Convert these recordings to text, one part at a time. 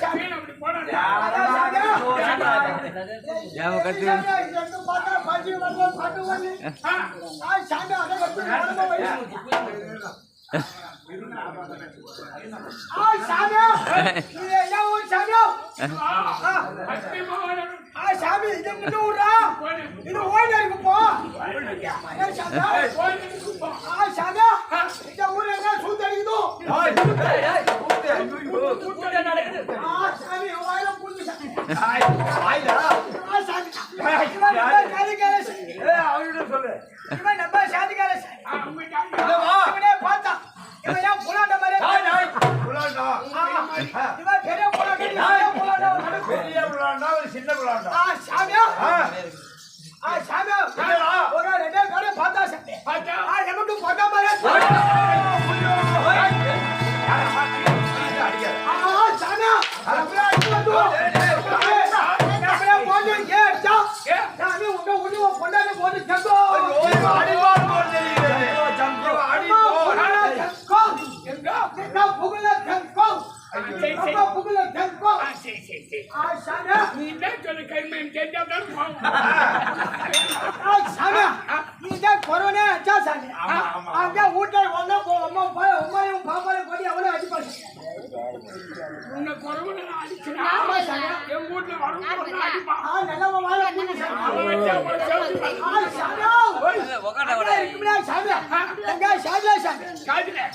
சாமி இதை மட்டும் விடுறா இது ஓய்வு இருக்கு போ ஏய், சாமி ஆ, சாமி இந்த ஊர்ல என்ன சூத்தடிக்குதோ ஆ, சாமி உன் வாயில புண்ணு சாமி ஆ, சாமியா ஆ, சாமியா நீ தான் கொரோனா அச்சா சாமி அங்க வீட்டுல போ அம்மா அம்மாயும் பாப்பாயும் கொடி அவளே அடிப்பாங்க சாமி சாமி சாமி எங்க சாமியா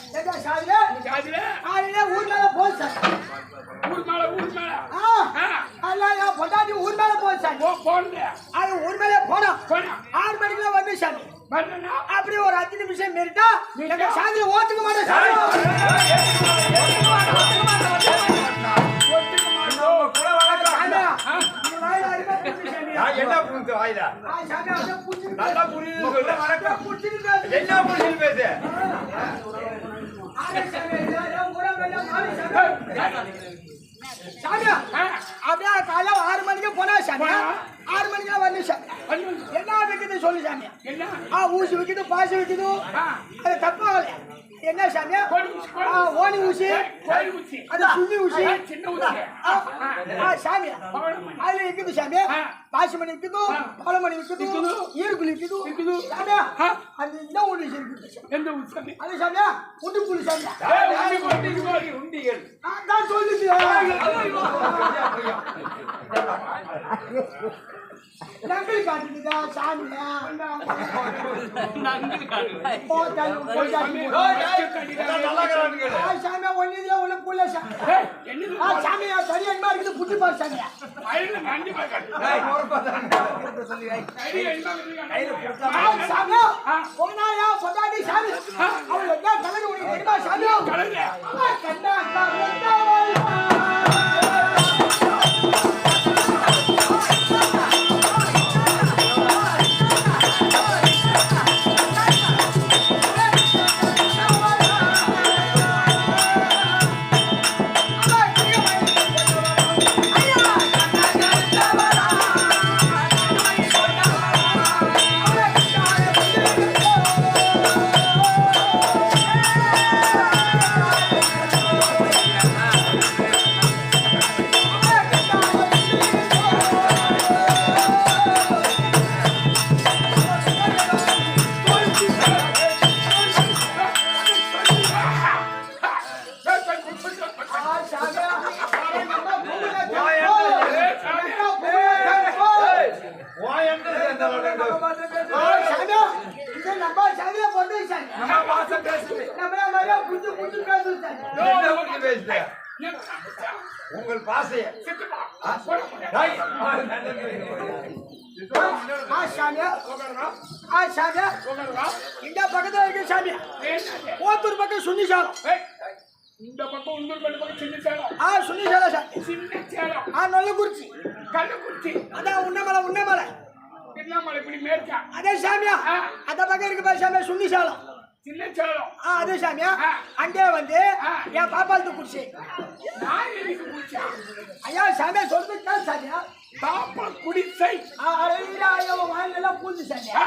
அப்படி ஒரு அஞ்சு நிமிஷம் மீறிட்டா சாமியை ஓட்டுக்க மாட்டேன். என்ன? புரிஞ்சு வாயில நல்லா புரியுது வணக்கம் என்ன புரிஞ்சு பேசு. சாமியா அப்படியே காலைல ஆறு மணிக்கு போனா சாமியா ஆறு மணிக்கு வந்து சாமி என்ன விக்குது சொல்லு சாமியா ஆ ஊசி விக்குது பாசி விக்குது அது தப்பாகல. என்ன சாமியா? ஓனி ஊசி அது சுண்ணி ஊசி. சாமியா? அதுல இருக்குது சாமியா? பாசி மணி விக்குது பழமணி விக்குது ஈருக்குழி விக்குது சாமியா? அது இந்த ஊசி இருக்குது அது சாமியா? உண்டு புளி சாமியா நான் சொல்லுது. நங்கல் காட்டுதா சாமியா ஓ தள்ளு போய் நல்லா இருக்கிறானுங்க ஆ சாமியா ஒண்ணு புள்ள சாமி ஆ சாமியா சரி அன்பா இருக்குது புட்டி பாரு சாமியா ஆ சாமியா போனாயா பொண்டாட்டி சாமி அவள் என்ன கலந்து உனக்கு தெரியுமா சாமியா ஆ, கண்ணா கண்ணா பேசுது உங்கள் பாசைய இந்த பக்கத்துல இருக்கு சாமியா ஓத்தூர் பக்கம் சுன்னி சாலம் இந்த பக்கம் இன்னொரு பக்கம் சின்ன சேலம் ஆ சுன்னி சாலம் சாமி சின்ன சேலம் ஆ நல்லகுறிச்சி கள்ளக்குறிச்சி அதான் உன்னமலை உன்னமலை திருவண்ணாமலை இப்படி மேற்கா. அதே சாமியா? அந்த பக்கம் இருக்கு பாரு சாமியா சாலம். சின்ன சேலம். ஆ, அது சாமியா. அங்கே வந்து. என் பாப்பாளுக்கு குடிச்சு. நான் குடிச்சா? ஐயா சாமியா சொல்றது கேள் சாமியா. பாப்பா குடிசை ஆ, ஐயா வாங்கலாம் பூந்து சாமியா.